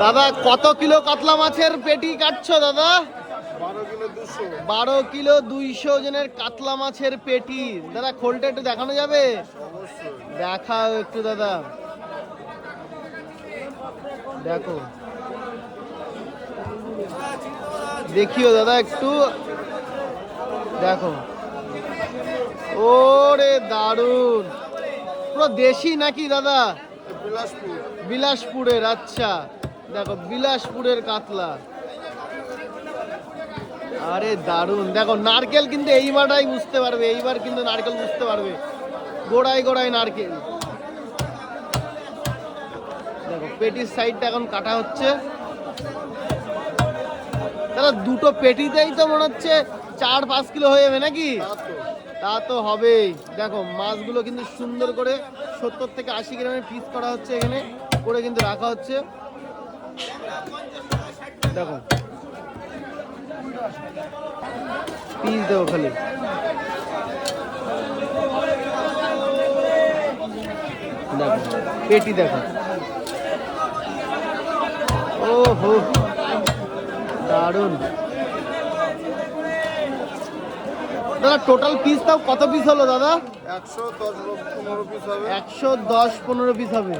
দাদা কত কিলো কাতলা মাছের পেটি কাটছো দাদা? বারো কিলো দুইশো ওজনের কাতলা মাছের পেটি। দাদা খোলটা একটু দেখানো যাবে? দেখাও একটু দাদা। দেখো। দেখিও দাদা একটু। দেখো। ওরে দারুণ পুরো দেশি নাকি দাদা? বিলাসপুর। বিলাসপুরের আচ্ছা। দেখো, বিলাসপুরের কাতলা। আরে দারুণ দেখো, নারকেল কিন্তু এইবারটাই বুঝতে পারবে, এইবার কিন্তু নারকেল বুঝতে পারবে। গোড়ায় গোড়ায় নারকেল। দেখো, পেটির সাইডটা এখন কাটা হচ্ছে। দাদা, দুটো পেটিতেই তো মনে হচ্ছে চার পাঁচ কিলো হয়ে যাবে নাকি? তা তো হবেই। দেখো, মাছগুলো কিন্তু সুন্দর করে সত্তর থেকে আশি গ্রামের পিস করা হচ্ছে এখানে, করে কিন্তু রাখা হচ্ছে। দেখো। পিস দেবো খালি। দেখো পেটি দেখো। ও হো দারুণ। দাদা টোটাল পিস তাও কত পিস হলো দাদা? একশো দশ পনেরো পিস হবে। একশো দশ পনেরো পিস হবে।